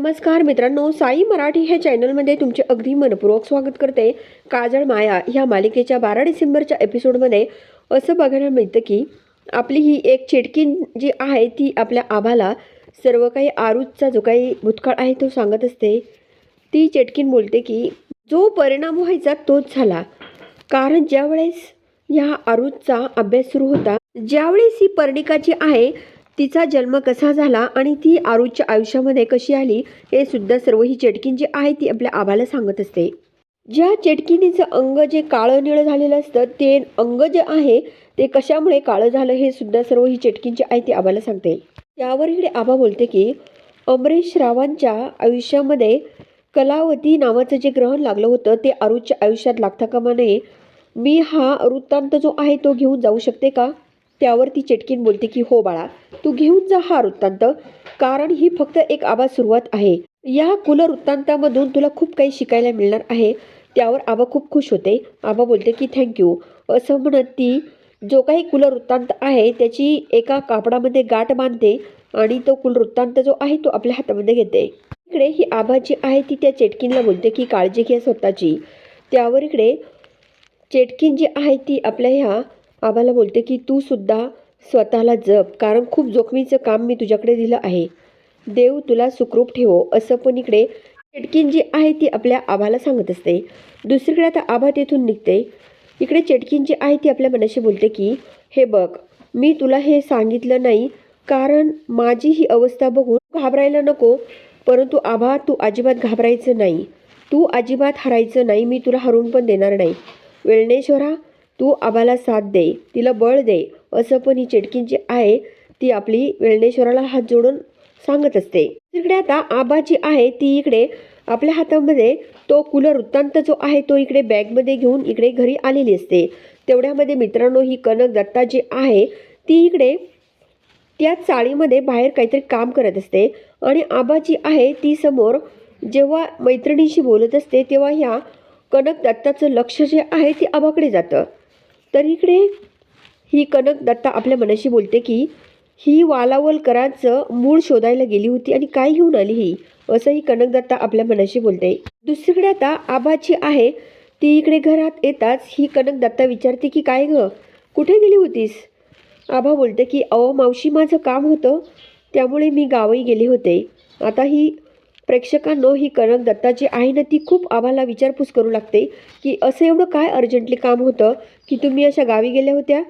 नमस्कार मित्रांनो साई मराठी ह्या चॅनलमध्ये तुमचे अगदी मनपूर्वक स्वागत करते. काजळ माया ह्या मालिकेच्या बारा डिसेंबरच्या एपिसोडमध्ये असं बघायला मिळतं की आपली ही एक चिटकी जी आहे ती आपल्या आभाला सर्व काही आरूजचा जो काही भूतकाळ आहे तो सांगत असते. ती चेटकीन बोलते की जो परिणाम व्हायचा तोच झाला. कारण ज्यावेळेस ह्या आरूजचा अभ्यास सुरू होता ज्यावेळेस ही पर्णिका जी आहे तिचा जन्म कसा झाला आणि ती आरूजच्या आयुष्यामध्ये कशी आली हे सुद्धा सर्व ही चेटकीन जी आहे ती आपल्या आबाला सांगत असते. ज्या चेटकिनीचं अंग जे काळं निळं झालेलं असतं ते अंग जे आहे ते कशामुळे काळं झालं हे सुद्धा सर्व ही चेटकीन जी आहे ती आबाला सांगते. त्यावर इकडे आबा बोलते की अमरेश रावांच्या आयुष्यामध्ये कलावती नावाचं जे ग्रहण लागलं होतं ते आरूजच्या आयुष्यात लागता कामा नये. मी हा वृत्तांत जो आहे तो घेऊन जाऊ शकते का? त्यावर ती चेटकीन बोलते की हो बाळा तू घेऊन जा हा वृत्तांत. कारण ही फक्त एक आबा सुरुवात आहे. या कुल वृत्तांतामधून तुला खूप काही शिकायला मिळणार आहे. त्यावर आबा खूप खुश होते. आबा बोलते की थँक्यू असं म्हणत ती जो काही कुल वृत्तांत आहे त्याची एका कापडामध्ये गाठ बांधते आणि तो कुल वृत्तांत जो आहे तो आपल्या हातामध्ये घेते. इकडे ही आबा जी आहे ती त्या चेटकीनला बोलते की काळजी घ्या स्वतःची. त्यावर इकडे चेटकीन जी आहे ती आपल्या ह्या आम्हाला बोलते की तू सुद्धा स्वतःला जप कारण खूप जोखमीचं काम मी तुझ्याकडे दिलं आहे. देव तुला सुखरूप ठेवो. असं पण इकडे चेटकीन जी आहे ती आपल्या आभाला सांगत असते. दुसरीकडे आता आभा तेथून निघते. इकडे चेटकीन जी आहे ती आपल्या मनाशी बोलते की हे बघ मी तुला हे सांगितलं नाही कारण माझी ही अवस्था बघून घाबरायला नको परंतु आभा तू अजिबात घाबरायचं नाही. तू अजिबात हरायचं नाही मी तुला हरून पण देणार नाही. वेळणेश्वरा तू आम्हाला साथ दे तिला बळ दे असं पण ही चिटकींची जी आहे ती आपली वेळणेश्वराला हात जोडून सांगत असते. तिकडे आता आबा जी आहे ती इकडे आपल्या हातामध्ये तो कुलर वृत्तांत जो आहे तो इकडे बॅगमध्ये घेऊन इकडे घरी आलेली असते. तेवढ्यामध्ये मित्रांनो ही कनक दत्ता जी आहे ती इकडे त्या चाळीमध्ये बाहेर काहीतरी काम करत असते. आणि आबा जी आहे ती समोर जेव्हा मैत्रिणीशी बोलत असते तेव्हा ह्या कनक दत्ताचं लक्ष जे आहे ते आबाकडे जातं. तर इकडे ही कनक दत्ता आपल्या मनाशी बोलते की ही वालावलकरांचं मूळ शोधायला गेली होती आणि काय घेऊन आली ही? असं ही कनक दत्ता आपल्या मनाशी बोलते. दुसरीकडे आता आबाची आहे. ती इकडे घरात येताच ही कनक दत्ता विचारते की काय ग? कुठे गेली होतीस? आबा बोलते की अहो मावशी माझं काम होतं. त्यामुळे मी गावी गेले होते. आता ही प्रेक्षकांनो ही कनक दत्ताची आहे ना ती खूप आम्हाला विचारपूस करू लागते की असं एवढं काय अर्जंटली काम होतं की तुम्ही अशा गावी गेल्या होत्या?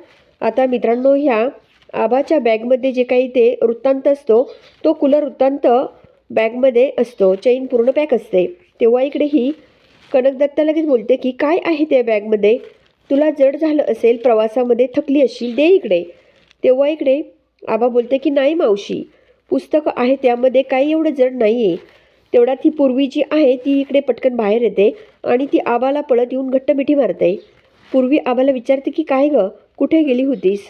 आता मित्रांनो ह्या आबाच्या बॅगमध्ये जे काही ते वृत्तांत असतो तो कुलर वृत्तांत बॅगमध्ये असतो. चैन पूर्ण पॅक असते. तेव्हा इकडे ही कनक दत्ता लगेच बोलते की काय आहे त्या बॅगमध्ये? तुला जड झालं असेल प्रवासामध्ये थकली असशील दे इकडे. तेव्हा इकडे आबा बोलते की नाही मावशी पुस्तकं आहे त्यामध्ये काही एवढं जड नाही आहे तेवढ्यात ती पूर्वी जी आहे ती इकडे पटकन बाहेर येते आणि ती आबाला पळत येऊन घट्ट मिठी मारते. पूर्वी आबाला विचारते की काय गं कुठे गेली होतीस?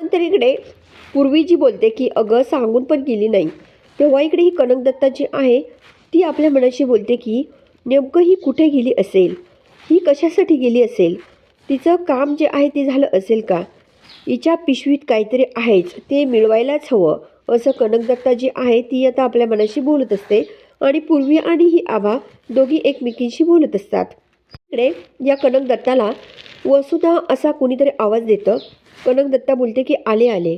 नंतर इकडे पूर्वी जी बोलते की अगं सांगून पण गेली नाही. तेव्हा इकडे ही कनक दत्ता जी आहे ती आपल्या मनाशी बोलते की नेमकं ही कुठे गेली असेल? ही कशासाठी गेली असेल? तिचं काम जे आहे ते झालं असेल का? हिच्या पिशवीत काहीतरी आहेच ते मिळवायलाच हवं. असं कनकदत्ता जी आहे ती आता आपल्या मनाशी बोलत असते. आणि पूर्वी आणि ही आवा दोघी एकमेकींशी बोलत असतात. इकडे या कनकदत्ताला वसुधा असा कोणीतरी आवाज देतं. कनकदत्ता बोलते की आले आले.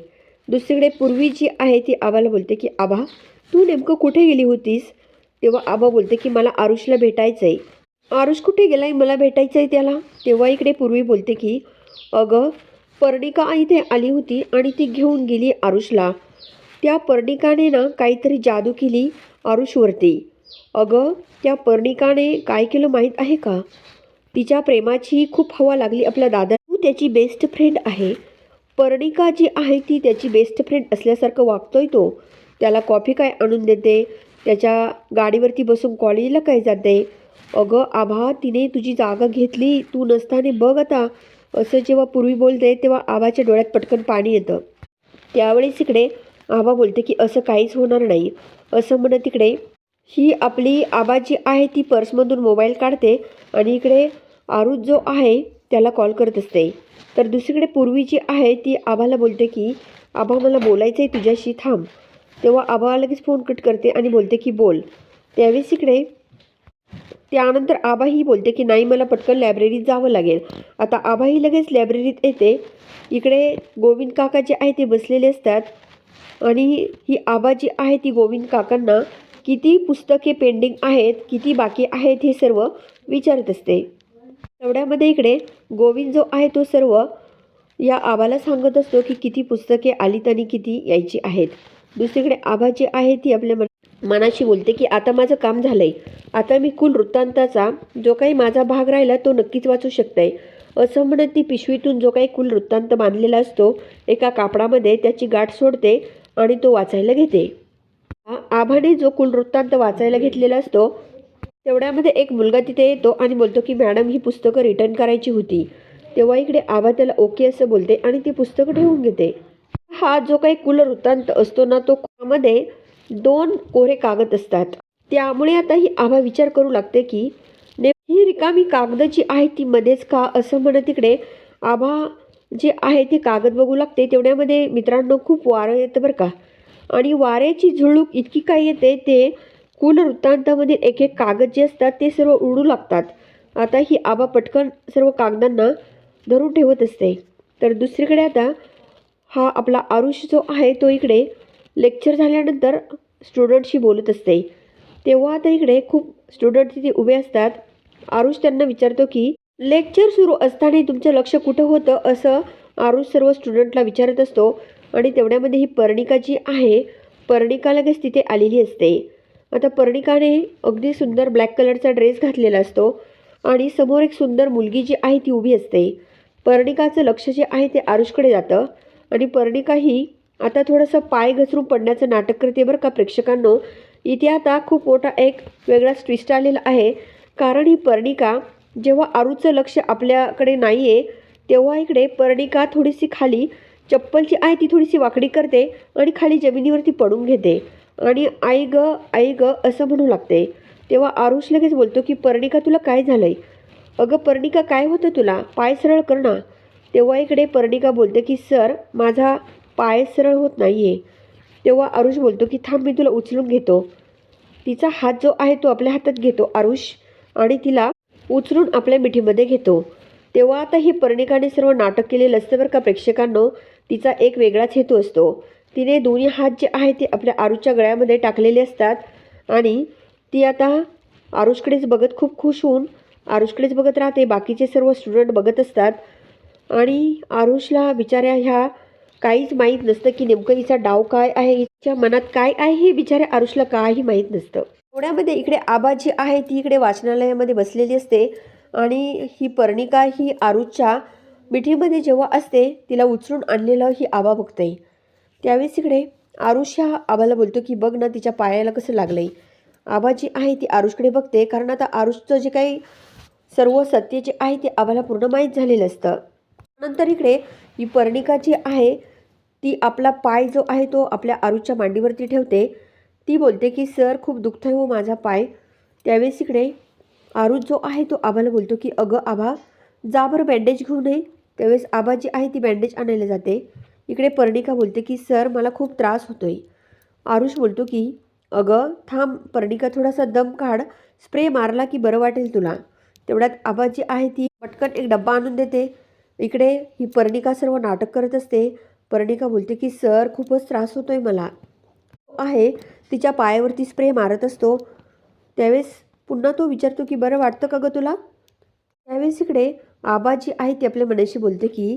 दुसरीकडे पूर्वी जी आहे ती आबाला बोलते की आबा तू नेमकं कुठे गेली होतीस? तेव्हा आबा बोलते की मला आरुषला भेटायचं आहे आरुष कुठे गेला आहे मला भेटायचं आहे त्याला. तेव्हा इकडे पूर्वी बोलते की अगं पर्णिका इथे आली होती आणि ती घेऊन गेली आरुषला. त्या पर्णिकाने ना काहीतरी जादू केली आरुषवरती. अगं त्या पर्णिकाने काय केलं माहीत आहे का? तिच्या प्रेमाची खूप हवा लागली आपल्या दादा तू त्याची बेस्ट फ्रेंड आहे. पर्णिका जी आहे ती त्याची बेस्ट फ्रेंड असल्यासारखं वागतोय तो. त्याला कॉफी काय आणून देते? त्याच्या गाडीवरती बसून कॉलेजला काय जाते? अगं आभा तिने तुझी जागा घेतली. तू नसताना बघ आता. असं जेव्हा पूर्वी बोलते तेव्हा आबाच्या डोळ्यात पटकन पाणी येतं. त्यावेळेस इकडे आबा बोलते की असं काहीच होणार नाही. असं म्हणत तिकडे ही आपली आबा जी आहे ती पर्समधून मोबाईल काढते आणि इकडे आरुत जो आहे त्याला कॉल करत असते. तर दुसरीकडे पूर्वी जी आहे ती आबाला बोलते की आबा मला बोलायचं आहे तुझ्याशी थांब. तेव्हा आबा लगेच फोन कट करते आणि बोलते की बोल. त्यावेळेस इकडे त्यानंतर आबाही बोलते की नाही मला पटकन लायब्ररीत जावं लागेल. आता आबाही लगेच लायब्ररीत येते. इकडे गोविंद काका जे आहे ते बसलेले असतात. आणि ही आबा जी आहे ती गोविंद काकांना किती पुस्तके पेंडिंग आहेत किती बाकी आहेत हे सर्व विचारत असते. तेवढ्यामध्ये इकडे गोविंद जो आहे तो सर्व या आबाला सांगत असतो की किती पुस्तके आलीत आणि किती यायची आहेत. दुसरीकडे आबा जी आहे ती आपल्या मन मनाशी बोलते की आता माझं काम झालं आहे आता मी कुल वृत्तांताचा जो काही माझा भाग राहिला तो नक्कीच वाचू शकते. असं म्हणत ती पिशवीतून जो काही कुल वृत्तांत बांधलेला असतो एका कापडामध्ये त्याची गाठ सोडते आणि तो वाचायला घेते. आ- आभाने जो कुल वृत्तांत वाचायला घेतलेला असतो तेवढ्यामध्ये एक मुलगा तिथे येतो आणि बोलतो की मॅडम ही पुस्तकं रिटर्न करायची होती. तेव्हा इकडे आभा त्याला ओके असं बोलते आणि ती पुस्तकं ठेवून घेते. हा जो काही कुल वृत्तांत असतो ना तो मध्ये दोन कोरे कागद असतात. त्यामुळे आता ही आभा विचार करू लागते की ही रिकामी कागद जी आहे ती मध्येच का असं म्हणत तिकडे? आभा जे आहे ते कागद बघू लागते तेवढ्यामध्ये मित्रांनो खूप वारं येतं बरं का. आणि वाऱ्याची झुळूक इतकी काय येते ते कुल वृत्तांतामधील एक एक कागद जे असतात ते सर्व उडू लागतात. आता ही आबा पटकन सर्व कागदांना धरून ठेवत असते. तर दुसरीकडे आता हा आपला आरुष जो आहे तो इकडे लेक्चर झाल्यानंतर स्टुडंटशी बोलत असते. तेव्हा आता इकडे खूप स्टुडंट तिथे उभे असतात. आरुष त्यांना विचारतो की लेक्चर सुरू असताना तुमचं लक्ष कुठं होतं? असं आरुष सर्व स्टुडंटला विचारत असतो. आणि तेवढ्यामध्ये ही पर्णिका जी आहे पर्णिका लगेच तिथे आलेली असते. आता पर्णिकाने अगदी सुंदर ब्लॅक कलरचा ड्रेस घातलेला असतो आणि समोर एक सुंदर मुलगी जी आहे ती उभी असते. पर्णिकाचं लक्ष जे आहे ते आरुषकडे जातं आणि पर्णिका ही आता थोडंसं पाय घसरून पडण्याचं नाटक करते बरं का प्रेक्षकांनो. इथे आता खूप मोठा एक वेगळाच ट्विस्ट आलेला आहे. कारण ही पर्णिका जेव्हा आरूचं लक्ष आपल्याकडे नाही आहे तेव्हा इकडे पर्णिका थोडीशी खाली चप्पल जी आहे ती थोडीशी वाकडी करते आणि खाली जमिनीवरती पडून घेते. आणि आई ग आई ग असं म्हणू लागते. तेव्हा आरुष लगेच बोलतो की पर्णिका तुला काय झालं आहे अगं पर्णिका काय होतं तुला? पाय सरळ कर ना. तेव्हा इकडे पर्णिका बोलते की सर माझा पाय सरळ होत नाही आहे तेव्हा आरुष बोलतो की थांब मी तुला उचलून घेतो. तिचा हात जो आहे तो आपल्या हातात घेतो. आरुष आणि तिला उचलून आपल्या मिठीमध्ये घेतो. तेव्हा आता ही पर्णिकाने सर्व नाटक केलेलं असतं बरं का प्रेक्षकांनो तिचा एक वेगळाच हेतू असतो. तिने दोन्ही हात जे आहे ते आपल्या आरूच्या गळ्यामध्ये टाकलेले असतात आणि ती आता आरुषकडेच बघत खूप खुश होऊन आरुषकडेच बघत राहते. बाकीचे सर्व स्टुडंट बघत असतात. आणि आरुषला बिचाऱ्या ह्या काहीच माहीत नसतं की नेमकं हिचा डाव काय आहे हिच्या मनात काय आहे हे बिचाऱ्या आरुषला काही माहीत नसतं. पुण्यामध्ये इकडे आबा जी आहे ती इकडे वाचनालयामध्ये बसलेली असते. आणि ही पर्णिका ही आरुषच्या मिठीमध्ये जेव्हा असते तिला उचलून आणलेलं ही आबा बघते. त्यावेळेस इकडे आरुष ह्या आबाला बोलतो की बघ ना तिच्या पायाला कसं लागलंय. आबा जी आहे ती आरुषकडे बघते कारण आता आरुषचं जे काही सर्व सत्य जे आहे ते आबाला पूर्ण माहीत झालेलं असतं. नंतर इकडे ही पर्णिका जी आहे ती आपला पाय जो आहे तो आपल्या आरुषच्या मांडीवरती ठेवते. ती बोलते की सर खूप दुखतोय हो माझा पाय. त्यावेळेस इकडे आरुष जो आहे तो आबाला बोलतो की अगं आबा जा बरं बँडेज घेऊन ये. त्यावेळेस आबा जी आहे ती बँडेज आणायला जाते. इकडे पर्णिका बोलते की सर मला खूप त्रास होतोय. आरुष बोलतो की अगं थांब पर्णिका थोडासा दम काढ. स्प्रे मारला की बरं वाटेल तुला. तेवढ्यात आबा जी आहे ती पटकन एक डब्बा आणून देते. इकडे ही पर्णिका सर्व नाटक करत असते. पर्णिका बोलते की सर खूपच त्रास होतोय मला. आहे तिच्या पायावरती स्प्रे मारत असतो. त्यावेळेस पुन्हा तो विचारतो की बरं वाटतं का गं तुला? त्यावेळेस इकडे आबा जी आहे ती आपल्या मनाशी बोलते की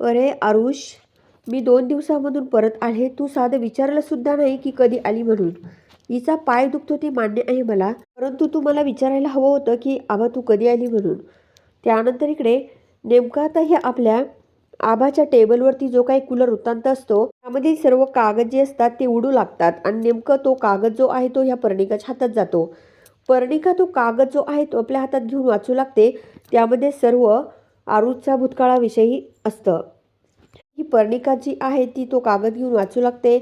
अरे आरुष मी दोन दिवसामधून परत आले. तू साधं विचारलंसुद्धा नाही की कधी आली म्हणून. हिचा पाय दुखतो ते मान्य आहे मला. परंतु तू मला विचारायला हवं होतं की आबा तू कधी आली म्हणून? त्यानंतर इकडे नेमका आता हे आपल्या आबाच्या टेबलवरती जो काही कूलर वृत्तांत असतो त्यामध्ये सर्व कागद जे असतात ते उडू लागतात आणि नेमकं तो कागद जो आहे तो ह्या पर्णिकाच्या हातात जातो. पर्णिका तो कागद जो आहे तो आपल्या हातात घेऊन वाचू लागते. त्यामध्ये सर्व आरुषचा भूतकाळाविषयी असतं. ही पर्णिका जी आहे ती तो कागद घेऊन वाचू लागते.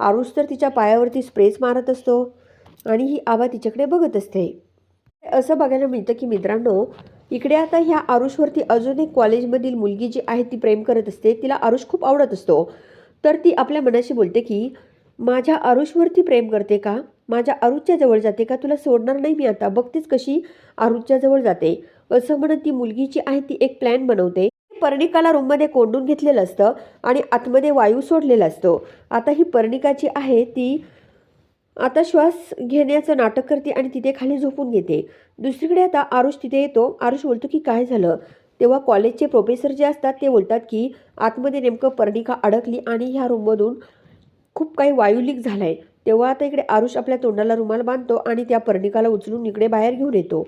आरुष तर तिच्या पायावरती स्प्रेस मारत असतो आणि ही आबा तिच्याकडे बघत असते. असं बघायला मिळतं की मित्रांनो इकडे आता ह्या आरुषवरती अजून एक कॉलेजमधील मुलगी जी आहे ती प्रेम करत असते. तिला आरुष खूप आवडत असतो. तर ती आपल्या मनाशी बोलते की माझ्या आरुषवरती प्रेम करते का? माझ्या आरुषच्या जवळ जाते का? तुला सोडणार नाही मी आता. बघतेच कशी आरुषच्या जवळ जाते. असं म्हणत ती मुलगी जी आहे ती एक प्लॅन बनवते. पर्णिकाला रूममध्ये कोंडून घेतलेलं असतं आणि आतमध्ये वायू सोडलेला असतो. आता ही पर्णिका जी आहे ती आता श्वास घेण्याचं नाटक करते आणि तिथे खाली झोपून घेते. दुसरीकडे आता आरुष तिथे येतो. आरुष बोलतो की काय झालं? तेव्हा कॉलेजचे प्रोफेसर जे असतात ते बोलतात की आतमध्ये नेमकं पर्णिका अडकली आणि ह्या रूममधून खूप काही वायू लीक झाला आहे तेव्हा आता इकडे आरुष आपल्या तोंडाला रुमाल बांधतो आणि त्या पर्णिकाला उचलून इकडे बाहेर घेऊन येतो.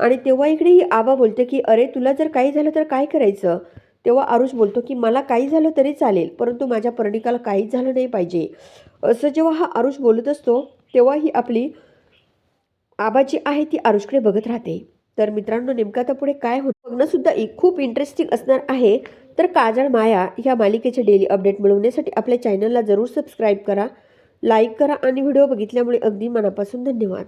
आणि तेव्हा इकडे ही आबा बोलते की अरे तुला जर काही झालं तर काय करायचं? तेव्हा आरुष बोलतो की मला काही झालं तरी चालेल परंतु माझ्या पर्णिकाला काहीच झालं नाही पाहिजे. असं जेव्हा हा आरुष बोलत असतो तेव्हा ही आपली आबा जी आहे ती आरुषकडे बघत राहते. तर मित्रांनो नेमकं आता पुढे काय होतं? बघणंसुद्धा एक खूप इंटरेस्टिंग असणार आहे. तर काजळ माया ह्या मालिकेचे डेली अपडेट मिळवण्यासाठी आपल्या चॅनलला जरूर सबस्क्राईब करा लाईक करा आणि व्हिडिओ बघितल्यामुळे अगदी मनापासून धन्यवाद.